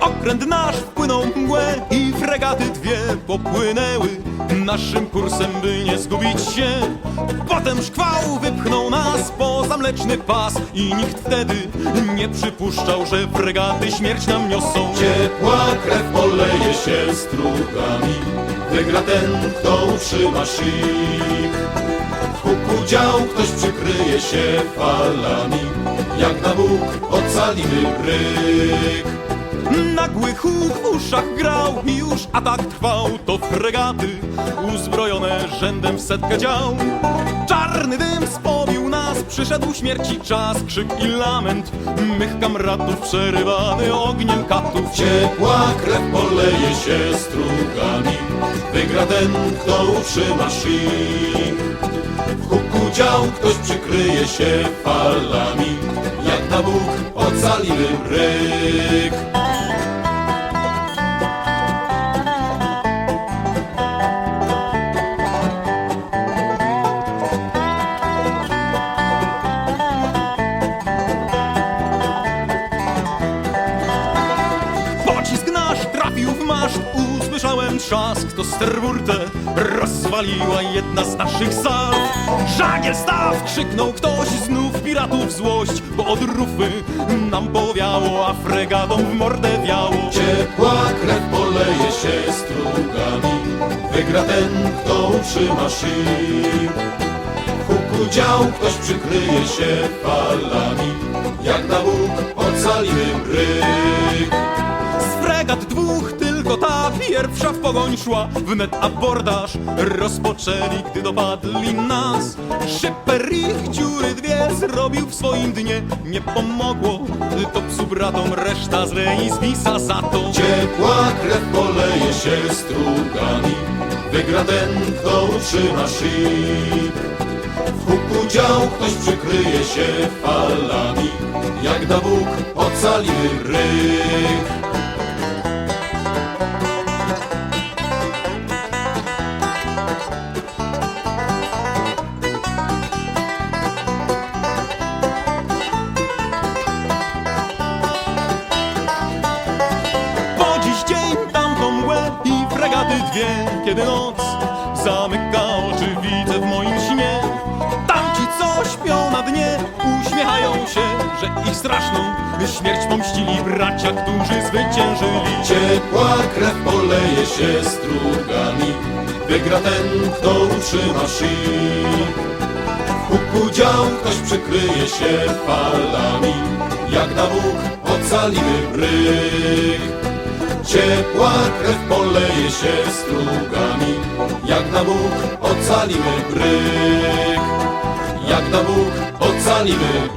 Okręt nasz wpłynął mgłę i fregaty dwie popłynęły naszym kursem, by nie zgubić się. Potem szkwał wypchnął nas poza mleczny pas i nikt wtedy nie przypuszczał, że fregaty śmierć nam niosą. Ciepła krew poleje się strugami Wygra ten, kto utrzyma huku dział ktoś przykryje się falami Jak na Bóg ocalimy bryk. Nagły huk w uszach grał i już atak trwał To fregaty uzbrojone rzędem w setkę dział. Czarny dym spowił nas, przyszedł śmierci czas Krzyk i lament. Mych kamratów przerywany ogniem katów. Ciepła krew poleje się strugami Wygra ten, kto utrzyma szyk W huku dział ktoś przykryje się falami Jak na Bóg ocalimy bryk usłyszałem trzask To sterburtę rozwaliła jedna z naszych sal. Żagiel staw! krzyknął ktoś, znów piratów złość Bo od rufy nam powiało, a fregatom w mordę wiało. Ciepła krew poleje się strugami Wygra ten, kto utrzyma szyk W huku dział ktoś przykryje się falami Jak na Bóg ocalimy pierwsza w pogoń szła Wnet abordaż rozpoczęli, gdy dopadli nas. Szyper ich dziury dwie zrobił w swoim dnie. Nie pomogło to psu bratom, reszta z Reizwisa za to. Ciepła krew poleje się strugami Wygra ten, kto utrzyma szyk W huku dział ktoś przykryje się falami Jak na Bóg ocalimy bryk dwie Kiedy noc zamyka oczy, widzę w moim śnie. Tamci, co śpią na dnie, uśmiechają się Że ich straszną śmierć pomścili bracia, którzy zwyciężyli. Ciepła krew poleje się strugami Wygra ten, kto utrzyma szyk W huku ktoś przykryje się falami Jak na Bóg ocalimy bryk Ciepła krew poleje się strugami Jak na Bóg ocalimy bryk. Jak na Bóg ocalimy